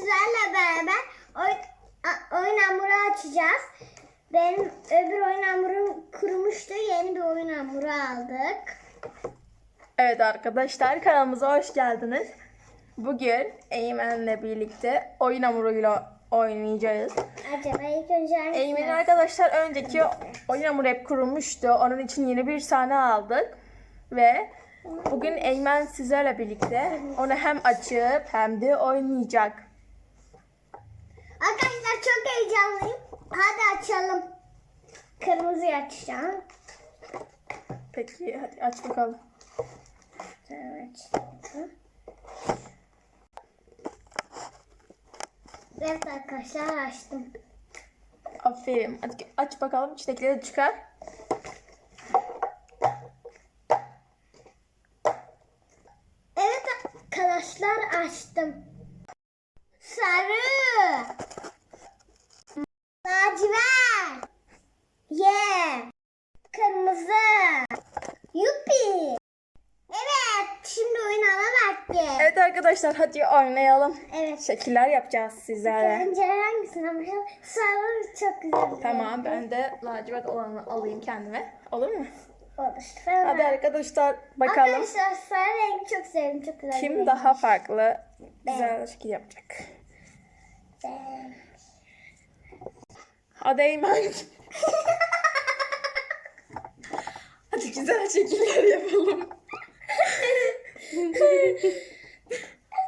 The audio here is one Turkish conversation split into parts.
sizlerle beraber oyun, hamuru açacağız. Benim öbür oyun hamurum kurumuştu. Yeni bir oyun hamuru aldık. Evet arkadaşlar kanalımıza hoş geldiniz. Bugün Eymen'le birlikte oyun hamuruyla oynayacağız. Acaba ilk önce hangisini Eymen arkadaşlar önceki oyun hamuru hep kurumuştu. Onun için yeni bir sahne aldık. Ve bugün Eymen sizlerle birlikte onu hem açıp hem de oynayacak. Arkadaşlar çok heyecanlıyım. Hadi açalım. Kırmızıyı açacağım. Peki hadi aç bakalım. Evet. Evet arkadaşlar açtım. Aferin. Hadi aç bakalım içindekileri de çıkar. Evet arkadaşlar açtım. Sarı. Lacivert. Yeah. Kırmızı. Yupi. Evet şimdi oynama vakti. Evet arkadaşlar hadi oynayalım. Evet. Şekiller yapacağız sizlerle. Önce hangisini yapacağım? Sarı çok güzel. Tamam ben de lacivert olanı alayım kendime. Olur mu? Olur. Hadi arkadaşlar bakalım Arkadaşlar sarı rengi çok sevdim. Çok güzel. kim renk. daha farklı güzel şekil yapacak. Ben. Hadi Eymen. Hadi güzel şekiller yapalım.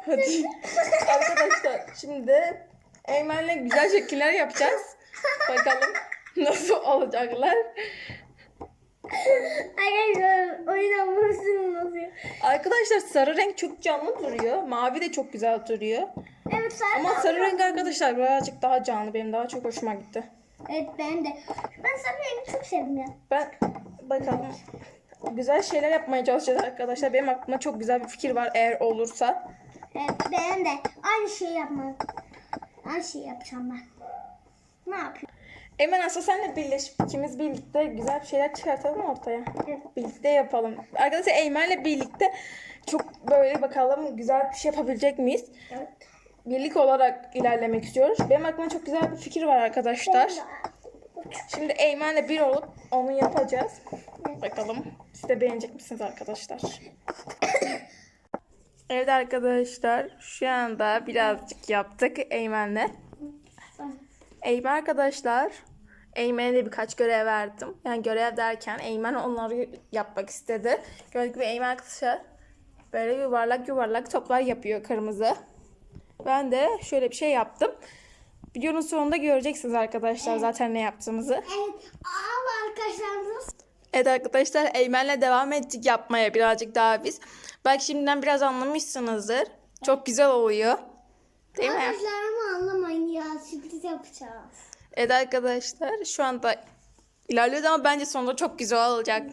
Hadi. Arkadaşlar şimdi Eymen'le güzel şekiller yapacağız. Bakalım nasıl olacaklar. Arkadaşlar oyun hamurusunu nasıl? Arkadaşlar sarı renk çok canlı duruyor. Mavi de çok güzel duruyor. Evet sarı. Ama sarı renk arkadaşlar birazcık daha canlı. Benim daha çok hoşuma gitti. Evet ben de. Ben sarı rengi çok sevdim ya. Ben bakalım güzel şeyler yapmaya çalışacağız arkadaşlar. Benim aklıma çok güzel bir fikir var eğer olursa. Evet ben de. Aynı şeyi yapmak. Aynı şeyi yapacağım ben. Ne yapayım? Eymen aslında senle birleşip ikimiz birlikte güzel bir şeyler çıkartalım ortaya. Evet. Birlikte yapalım. Arkadaşlar Eymen'le birlikte çok böyle bakalım güzel bir şey yapabilecek miyiz? Evet. Birlik olarak ilerlemek istiyoruz. Benim aklıma çok güzel bir fikir var arkadaşlar. Şimdi Eymen'le bir olup onu yapacağız. Bakalım siz de beğenecek misiniz arkadaşlar? evet arkadaşlar şu anda birazcık yaptık Eymen'le. Eymen arkadaşlar Eymen'e de birkaç görev verdim. Yani görev derken Eymen onları yapmak istedi. Gördüğünüz gibi Eymen arkadaşlar böyle yuvarlak yuvarlak toplar yapıyor kırmızı. Ben de şöyle bir şey yaptım. Videonun sonunda göreceksiniz arkadaşlar zaten ne yaptığımızı. Evet. Aa arkadaşlarımız. Evet arkadaşlar Eymen'le devam ettik yapmaya birazcık daha biz. Belki şimdiden biraz anlamışsınızdır. Çok güzel oluyor. Değil mi? Arkadaşlarımı anlamayın ya. Sürpriz yapacağız. Evet arkadaşlar şu anda ilerliyoruz ama bence sonunda çok güzel olacak.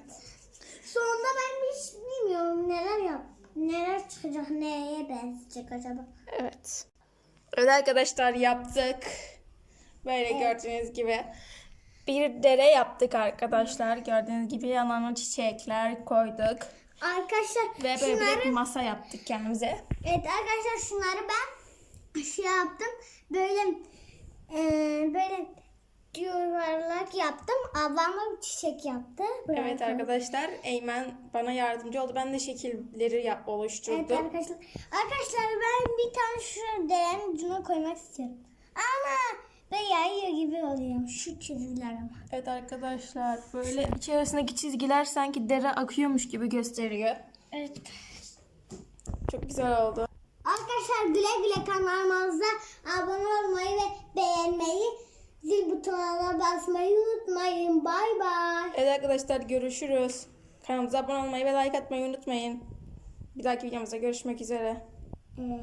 Sonunda ben hiç bilmiyorum neler yap. Neler çıkacak, neye benzeyecek acaba? Evet. Evet arkadaşlar yaptık. Böyle gördüğünüz gibi. Bir dere yaptık arkadaşlar. Gördüğünüz gibi yanlarına çiçekler koyduk. Arkadaşlar Ve böyle bir şunları, de masa yaptık kendimize. evet arkadaşlar şunları ben şey yaptım. Böyle yuvarlak yaptım. Ablam da bir çiçek yaptı. Buraya Evet arkadaşlar Eymen bana yardımcı oldu. Ben de şekilleri yap Evet oluşturdum. arkadaşlar. Arkadaşlar ben bir tane şu derenin ucuna koymak istiyorum. Ama ve yayıyor gibi oluyor şu çizgiler ama. Evet arkadaşlar böyle içerisindeki çizgiler sanki dere akıyormuş gibi gösteriyor. Evet. Çok güzel oldu. Arkadaşlar güle güle kanalımıza abone olmayı ve beğenmeyi, zil butonuna basmayı unutmayın. Bay bay. Evet arkadaşlar görüşürüz. Kanalımıza abone olmayı ve like atmayı unutmayın. Bir dahaki videomuzda görüşmek üzere. Ee,